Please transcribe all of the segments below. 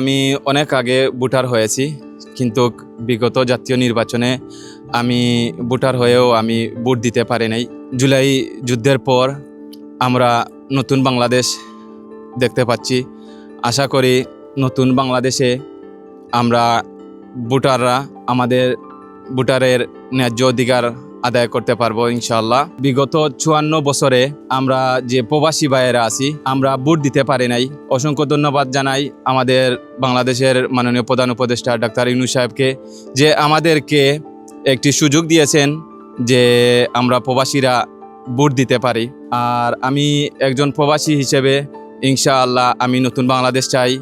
আমি অনেক আগে ভোটার হয়েছি, কিন্তু বিগত জাতীয় নির্বাচনে আমি ভোটার হয়েও আমি ভোট দিতে পারি নাই। জুলাই যুদ্ধের পর আমরা নতুন বাংলাদেশ দেখতে পাচ্ছি। আশা করি নতুন বাংলাদেশে আমরা ভোটাররা আমাদের ভোটারের ন্যায্য অধিকার আদায় করতে পারব ইনশাল্লাহ বিগত চুয়ান্ন বছরে আমরা যে প্রবাসী ভাইয়েরা আছি, আমরা ভোট দিতে পারি নাই। অসংখ্য ধন্যবাদ জানাই আমাদের বাংলাদেশের মাননীয় প্রধান উপদেষ্টা ডাক্তার ইনু সাহেবকে যে আমাদেরকে একটি সুযোগ দিয়েছেন যে আমরা প্রবাসীরা ভোট দিতে পারি। আর আমি একজন প্রবাসী হিসেবে, ইনশাআল্লাহ আমি নতুন বাংলাদেশ চাই।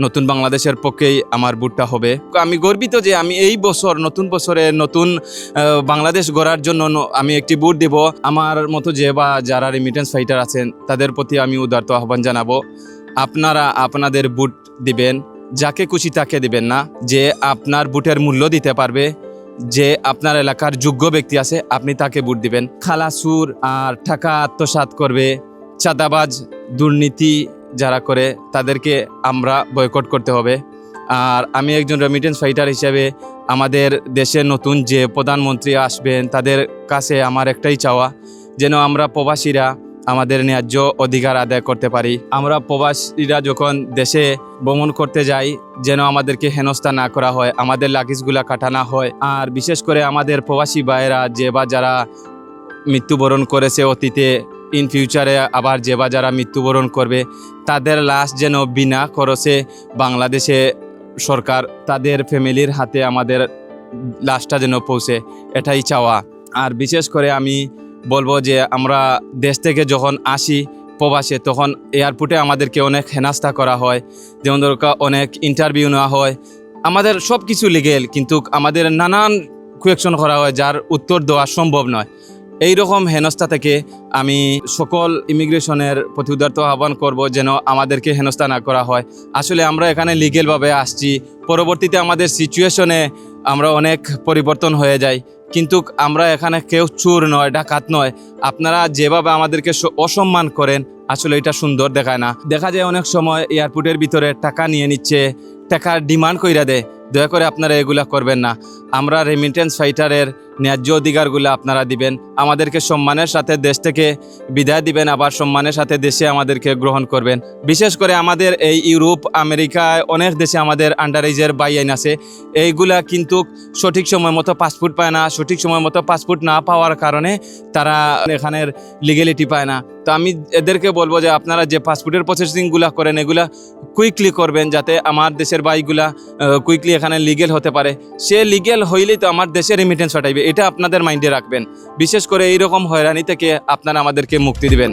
নতুন বাংলাদেশের পক্ষেই আমার ভোটটা হবে। আমি গর্বিত যে আমি এই বছর, নতুন বছরে নতুন বাংলাদেশ গড়ার জন্য আমি একটি ভোট দেব। আমার মতো যে বা যারা রিমিটেন্স ফাইটার আছেন, তাদের প্রতি আমি উদারত আহ্বান জানাব। আপনারা আপনাদের ভোট দিবেন, যাকে খুশি তাকে দিবেন না। যে আপনার ভোটের মূল্য দিতে পারবে, যে আপনার এলাকার যোগ্য ব্যক্তি আছে, আপনি তাকে ভোট দিবেন। খালাসুর আর টাকা আত্মসাৎ করবে। চাঁদাবাজ, দুর্নীতি যারা করে তাদেরকে আমরা বয়কট করতে হবে। আর আমি একজন রেমিটেন্স ফাইটার হিসেবে আমাদের দেশের নতুন যে প্রধানমন্ত্রী আসবেন, তাদের কাছে আমার একটাই চাওয়া, যেন আমরা প্রবাসীরা আমাদের ন্যায্য অধিকার আদায় করতে পারি। আমরা প্রবাসীরা যখন দেশে ভ্রমণ করতে যাই, যেন আমাদেরকে হেনস্থা না করা হয়, আমাদের লাগেজগুলা কাটানো হয়। আর বিশেষ করে আমাদের প্রবাসী ভাইয়েরা যে বা যারা মৃত্যুবরণ করেছে অতীতে ইন ফিউচারে আবার যে বা যারা মৃত্যুবরণ করবে, তাদের লাশ যেন বিনা খরচে বাংলাদেশে সরকার তাদের ফ্যামিলির হাতে আমাদের লাশটা যেন পৌঁছে। এটাই চাওয়া। আর বিশেষ করে আমি বলব যে আমরা দেশ থেকে যখন আসি প্রবাসে, তখন এয়ারপোর্টে আমাদেরকে অনেক হেনাস্তা করা হয়। যেমন দরকার অনেক ইন্টারভিউ নেওয়া হয়। আমাদের সব কিছু লিগেল কিন্তু আমাদের নানান কোয়েকশন করা হয় যার উত্তর দেওয়া সম্ভব নয়। এই রকম হেনস্থা থেকে আমি সকল ইমিগ্রেশনের প্রতি উদারত আহ্বান করব যেন আমাদেরকে হেনস্থা না করা হয়। আসলে আমরা এখানে লিগেলভাবে আসছি। পরবর্তীতে আমাদের সিচুয়েশনে আমরা অনেক পরিবর্তন হয়ে যাই। কিন্তু আমরা এখানে কেউ চোর নয়, ডাকাত নয়। আপনারা যেভাবে আমাদেরকে অসম্মান করেন, আসলে এটা সুন্দর দেখায় না। দেখা যায় অনেক সময় এয়ারপোর্টের ভিতরে টাকা নিয়ে নিচ্ছে টাকার ডিমান্ড কইরা দেয়। দয়া করে আপনারা এগুলা করবেন না। আমরা রেমিটেন্স ফাইটারের ন্যায্য অধিকারগুলো আপনারা দিবেন। আমাদেরকে সম্মানের সাথে দেশ থেকে বিদায় দিবেন, আবার সম্মানের সাথে দেশে আমাদেরকে গ্রহণ করবেন। বিশেষ করে আমাদের এই ইউরোপ, আমেরিকায় অনেক দেশে আমাদের আন্ডার এজের বাই আইন আছে। এইগুলা কিন্তু সঠিক সময় মতো পাসপোর্ট পায় না, সঠিক সময় মতো পাসপোর্ট না পাওয়ার কারণে তারা এখানের লিগেলিটি পায় না। তো আমি এদেরকে বলব যে আপনারা যে পাসপোর্টের প্রসেসিংগুলা করেন, এগুলা কুইকলি করবেন যাতে আমার দেশের বাইকগুলা কুইকলি এখানে লিগেল হতে পারে। সে লিগেল হইলেই তো আমার দেশে রেমিটেন্স পাঠাইবে। এটা আপনাদের মাইন্ডে রাখবেন। বিশেষ করে এইরকম হয়রানি থেকে আপনারা আমাদেরকে মুক্তি দিবেন।